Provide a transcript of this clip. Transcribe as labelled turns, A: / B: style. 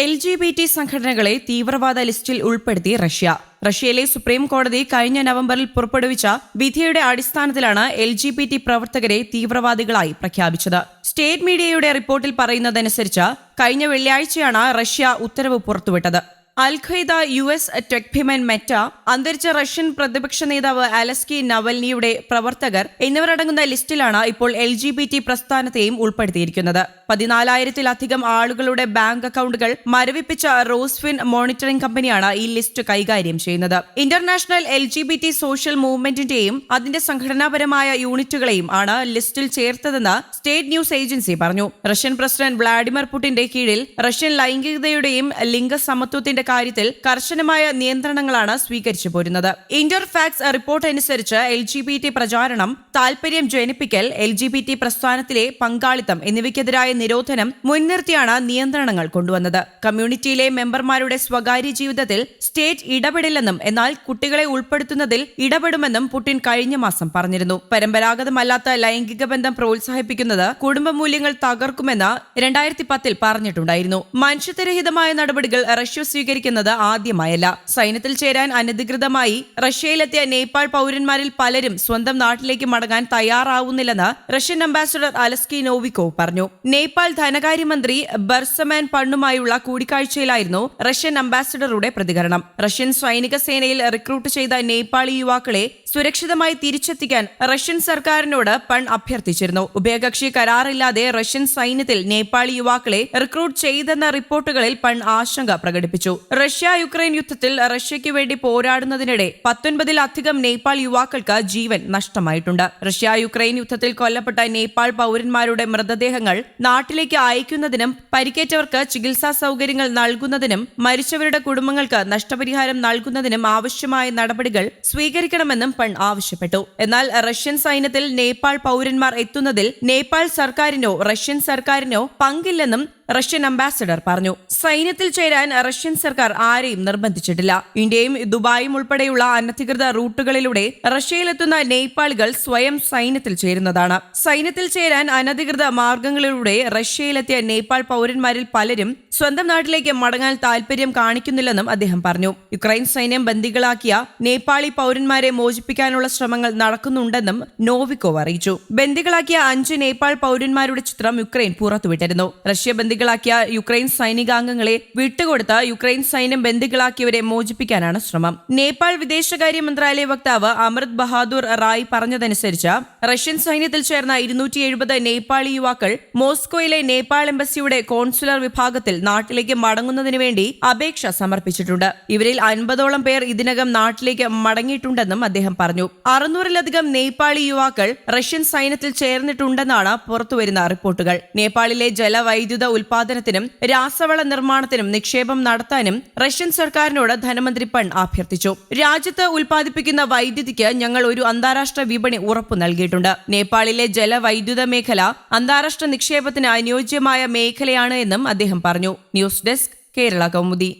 A: L G B T സംഘടനകളെ തീവ്രവാദ ലിസ്റ്റിൽ ഉൾപ്പെടുത്തി റഷ്യ. റഷ്യയിലെ സുപ്രീം കോടതി കഴിഞ്ഞ നവംബറിൽ പുറപ്പെടുവിച്ച വിധിയുടെ അടിസ്ഥാനത്തിലാണ് എൽ ജി ബി ടി പ്രവർത്തകരെ തീവ്രവാദികളായി പ്രഖ്യാപിച്ചത്. സ്റ്റേറ്റ് മീഡിയയുടെ റിപ്പോർട്ടിൽ പറയുന്നതനുസരിച്ച് കഴിഞ്ഞ വെള്ളിയാഴ്ചയാണ് റഷ്യ ഉത്തരവ് പുറത്തുവിട്ടത്. അൽ ഖൈദ യു എസ് ടെക്ഭിമൻ മെറ്റ അന്തരിച്ച റഷ്യൻ പ്രതിപക്ഷ നേതാവ് അലസ്കി നവൽനിയുടെ പ്രവർത്തകർ എന്നിവരടങ്ങുന്ന ലിസ്റ്റിലാണ് ഇപ്പോൾ എൽ ജി ബി ടി പ്രസ്ഥാനത്തെയും ഉൾപ്പെടുത്തിയിരിക്കുന്നത്. പതിനാലായിരത്തിലധികം ആളുകളുടെ ബാങ്ക് അക്കൗണ്ടുകൾ മരവിപ്പിച്ച റോസ്ഫിൻ മോണിറ്ററിംഗ് കമ്പനിയാണ് ഈ ലിസ്റ്റ് കൈകാര്യം ചെയ്യുന്നത്. International L G B T social മൂവ്മെന്റിന്റെയും അതിന്റെ സംഘടനാപരമായ യൂണിറ്റുകളെയും ആണ് ലിസ്റ്റിൽ ചേർത്തതെന്ന് സ്റ്റേറ്റ് ന്യൂസ് ഏജൻസി പറഞ്ഞു. റഷ്യൻ പ്രസിഡന്റ് വ്ളാഡിമിർ പുടിന്റെ കീഴിൽ റഷ്യൻ ലൈംഗികതയുടെയും ലിംഗസമത്വത്തിന്റെ കാര്യത്തിൽ കർശനമായ നിയന്ത്രണങ്ങളാണ് സ്വീകരിച്ചു പോരുന്നത്. ഇന്റർഫാക്സ് റിപ്പോർട്ട് അനുസരിച്ച് എൽ ജി ബി ടി പ്രചാരണം താൽപര്യം ജനിപ്പിക്കൽ എൽ ജി ബി ടി പ്രസ്ഥാനത്തിലെ പങ്കാളിത്തം എന്നിവയ്ക്കെതിരായ നിരോധനം മുൻനിർത്തിയാണ് നിയന്ത്രണങ്ങൾ കൊണ്ടുവന്നത്. കമ്മ്യൂണിറ്റിയിലെ മെമ്പർമാരുടെ സ്വകാര്യ ജീവിതത്തിൽ സ്റ്റേറ്റ് ഇടപെടില്ലെന്നും എന്നാൽ കുട്ടികളെ ഉൾപ്പെടുത്തുന്നതിൽ ഇടപെടുമെന്നും പുടിൻ കഴിഞ്ഞ മാസം പറഞ്ഞിരുന്നു. പരമ്പരാഗതമല്ലാത്ത ലൈംഗിക ബന്ധം പ്രോത്സാഹിപ്പിക്കുന്നത് കുടുംബ മൂല്യങ്ങൾ തകർക്കുമെന്ന് രണ്ടായിരത്തി പത്തിൽ പറഞ്ഞിട്ടുണ്ടായിരുന്നു. മനുഷ്യത്വരഹിതമായ നടപടികൾ റഷ്യ സ്വീകരിക്കുന്നത് ആദ്യമായല്ല. സൈന്യത്തിൽ ചേരാൻ അനധികൃതമായി റഷ്യയിലെത്തിയ നേപ്പാൾ പൗരന്മാരിൽ പലരും സ്വന്തം നാട്ടിലേക്ക് മടങ്ങാൻ തയ്യാറാവുന്നില്ലെന്ന് റഷ്യൻ അംബാസഡർ അലസ്കി നോവിക്കോ പറഞ്ഞു. നേപ്പാൾ ധനകാര്യമന്ത്രി ബർസമാൻ പണ്ണുമായുള്ള കൂടിക്കാഴ്ചയിലായിരുന്നു റഷ്യൻ അംബാസഡറുടെ പ്രതികരണം. റഷ്യൻ സൈനിക സേനയിൽ റിക്രൂട്ട് ചെയ്ത നേപ്പാളി യുവാക്കളെ സുരക്ഷിതമായി തിരിച്ചെത്തിക്കാൻ റഷ്യൻ സർക്കാരിനോട് പൺ അഭ്യർത്ഥിച്ചിരുന്നു. ഉഭയകക്ഷി കരാറില്ലാതെ റഷ്യൻ സൈന്യത്തിൽ നേപ്പാളി യുവാക്കളെ റിക്രൂട്ട് ചെയ്തെന്ന റിപ്പോർട്ടുകളിൽ പൺ ആശങ്ക പ്രകടിപ്പിച്ചു. റഷ്യ യുക്രൈൻ യുദ്ധത്തിൽ റഷ്യയ്ക്ക് വേണ്ടി പോരാടുന്നതിനിടെ പത്തൊൻപതിലധികം നേപ്പാൾ യുവാക്കൾക്ക് ജീവൻ നഷ്ടമായിട്ടുണ്ട്. റഷ്യ യുക്രൈൻ യുദ്ധത്തിൽ കൊല്ലപ്പെട്ട നേപ്പാൾ പൗരന്മാരുടെ മൃതദേഹങ്ങൾ നാട്ടിലേക്ക് അയക്കുന്നതിനും പരിക്കേറ്റവർക്ക് ചികിത്സാ സൗകര്യങ്ങൾ നൽകുന്നതിനും മരിച്ചവരുടെ കുടുംബങ്ങൾക്ക് നഷ്ടപരിഹാരം നൽകുന്നതിനും ആവശ്യമായ നടപടികൾ സ്വീകരിക്കണമെന്നും ആവശ്യപ്പെട്ടു. എന്നാൽ റഷ്യൻ സൈന്യത്തിൽ നേപ്പാൾ പൗരന്മാർ എത്തുന്നതിൽ നേപ്പാൾ സർക്കാരിനോ റഷ്യൻ സർക്കാരിനോ പങ്കില്ലെന്നും റഷ്യൻ അംബാസഡർ പറഞ്ഞു സൈന്യത്തിൽ ചേരാൻ റഷ്യൻ സർക്കാർ ആരെയും നിർബന്ധിച്ചിട്ടില്ല. ഇന്ത്യയും ദുബായും ഉൾപ്പെടെയുള്ള അനധികൃത റൂട്ടുകളിലൂടെ റഷ്യയിലെത്തുന്ന നേപ്പാളികൾ സ്വയം സൈന്യത്തിൽ ചേരുന്നതാണ്. സൈന്യത്തിൽ ചേരാൻ അനധികൃത മാർഗങ്ങളിലൂടെ റഷ്യയിലെത്തിയ നേപ്പാൾ പൗരന്മാരിൽ പലരും സ്വന്തം നാട്ടിലേക്ക് മടങ്ങാൻ താൽപര്യം കാണിക്കുന്നില്ലെന്നും അദ്ദേഹം പറഞ്ഞു. യുക്രൈൻ സൈന്യം ബന്ദികളാക്കിയ നേപ്പാളി പൗരന്മാരെ മോചിപ്പിക്കാനുള്ള ശ്രമങ്ങൾ നടക്കുന്നുണ്ടെന്നും നോവിക്കോവ് അറിയിച്ചു. ബന്ദികളാക്കിയ അഞ്ച് നേപ്പാൾ പൗരന്മാരുടെ ചിത്രം യുക്രൈൻ പുറത്തുവിട്ടിരുന്നു. റഷ്യ ബന്ദികളാക്കിയ യുക്രൈൻ സൈനികാംഗങ്ങളെ വിട്ടുകൊടുത്ത് യുക്രൈൻ സൈന്യം ബന്ദികളാക്കിയവരെ മോചിപ്പിക്കാനാണ് ശ്രമം. നേപ്പാൾ വിദേശകാര്യ മന്ത്രാലയ വക്താവ് അമൃത് ബഹാദൂർ റായ് പറഞ്ഞതനുസരിച്ച് റഷ്യൻ സൈന്യത്തിൽ ചേർന്ന ഇരുന്നൂറ്റി എഴുപത് നേപ്പാളി യുവാക്കൾ മോസ്കോയിലെ നേപ്പാൾ എംബസിയുടെ കോൺസുലർ വിഭാഗത്തിൽ നാട്ടിലേക്ക് മടങ്ങുന്നതിന് വേണ്ടി അപേക്ഷ സമർപ്പിച്ചിട്ടുണ്ട്. ഇവരിൽ അൻപതോളം പേർ ഇതിനകം നാട്ടിലേക്ക് മടങ്ങിയിട്ടുണ്ടെന്നും അദ്ദേഹം പറഞ്ഞു. അറുന്നൂറിലധികം നേപ്പാളി യുവാക്കൾ റഷ്യൻ സൈന്യത്തിൽ ചേർന്നിട്ടുണ്ടെന്നാണ് പുറത്തുവരുന്ന റിപ്പോർട്ടുകൾ. നേപ്പാളിലെ ജലവൈദ്യുത ഉൽപാദനത്തിനും രാസവള നിർമ്മാണത്തിനും നിക്ഷേപം നടത്താനും റഷ്യൻ സർക്കാരിനോട് ധനമന്ത്രി പൺ അഭ്യർത്ഥിച്ചു. രാജ്യത്ത് ഉൽപ്പാദിപ്പിക്കുന്ന വൈദ്യുതിക്ക് ഞങ്ങൾ ഒരു അന്താരാഷ്ട്ര വിപണി ഉറപ്പു നൽകിയിട്ടുണ്ട്. നേപ്പാളിലെ ജലവൈദ്യുത മേഖല അന്താരാഷ്ട്ര നിക്ഷേപത്തിന് അനുയോജ്യമായ മേഖലയാണ് എന്നും അദ്ദേഹം പറഞ്ഞു. News desk Kerala Kaumudi.